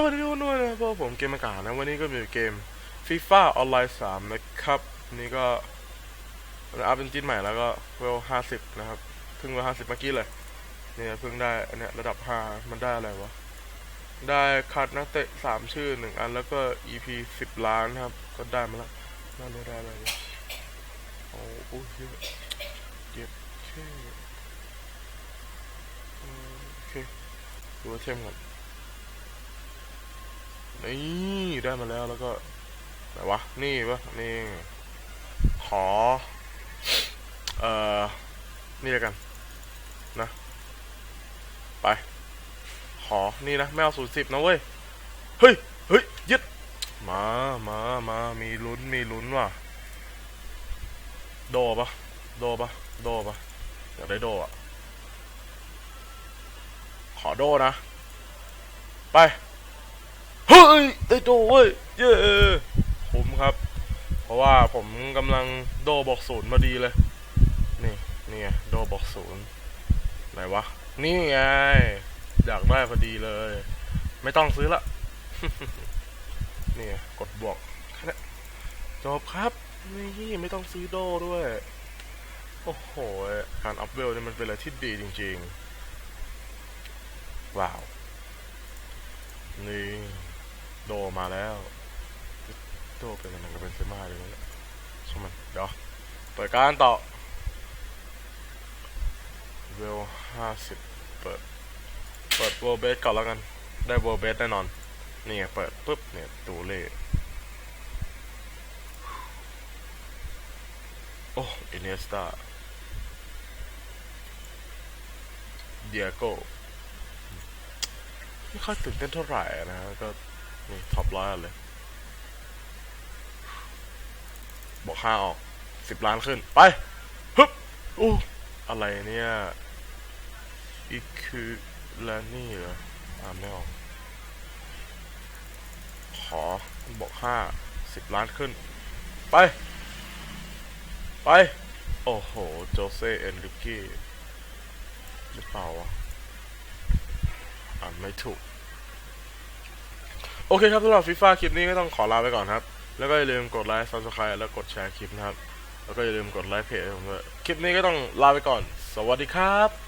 สวัสดีทุกคนด้วยนะครับพวกผมเกมอากาศนะ วันนี้ก็มีเกม FIFA ออนไลน์3นะครับ นี่ก็อัพเป็นจิ้นใหม่แล้วก็เวล50นะครับเพิ่งเวล50เมื่อกี้เลยเนี่ยเพิ่งได้อันเนี้ยระดับ5มันได้อะไรวะ ได้คัดนักเตะ3ชื่อ1อันแล้วก็ EP 10ล้านครับ ก็ได้มาแล้วน่ารู้ได้อะไรวะโอ้โหเยอะเก็บแค่อืมโอเคดูว่าเทมก่อน นี่ได้มาแล้วแล้วก็ไหนวะ นี่ปะนี่ ขอ เอ่อ นี่แล้วกัน นะ ไป ขอ นี่นะ ไม่เอาศูนย์สิบนะเว้ย เฮ้ย เฮ้ย ยึด มา มา มา มีลุ้น มีลุ้นว่ะ โดปะโดปะโดปะอยากได้โดอะ ขอโดนะ ไป ได้โดเว้ยเย้คุ้มครับ เพราะว่าผมกำลังโดบอกศูนย์มาดีเลย นี่นี่ไงโดบอกศูนย์ไหนวะ นี่ไง อยากได้พอดีเลย ไม่ต้องซื้อละ นี่กดบวกนะจบครับ นี่ไม่ต้องซื้อโดด้วย โอ้โหการอัพเวลนี่มันเป็นอะไรที่ดีจริง ๆ ว้าว นี่ โดมาแล้วโดเป็นอะไรกับเป็นเซมาเลยนะช่างมันเดี๋ยวเปิดการต่อเวลห้าสิบเปิด เปิดโวเบสก่อนแล้วกัน ได้โวเบสแน่นอน นี่เปิดปุ๊บเนี่ยตูเล่โอ้อินเนสตาเดียโกไม่ค่อยตื่นเต้นเท่าไหร่นะก็ ร้อยเลย บอกห้าออกสิบล้านขึ้น ไปฮึบอู้อะไรเนี่ยอีคือแลนี่เหรออ่านไม่ออก ขอบอกห้าสิบล้านขึ้น ไป ไป โอ้โห โจเซเอนริกี้หรือเปล่าวะอ่านไม่ถูก โอเคครับสำหรับฟีฟ่าคลิปนี้ก็ต้องขอลาไปก่อนครับ แล้วก็อย่าลืมกดไลค์ subscribe แล้วกดแชร์คลิปนะครับ แล้วก็อย่าลืมกดไลค์เพจผมด้วยคลิปนี้ก็ต้องลาไปก่อน สวัสดีครับ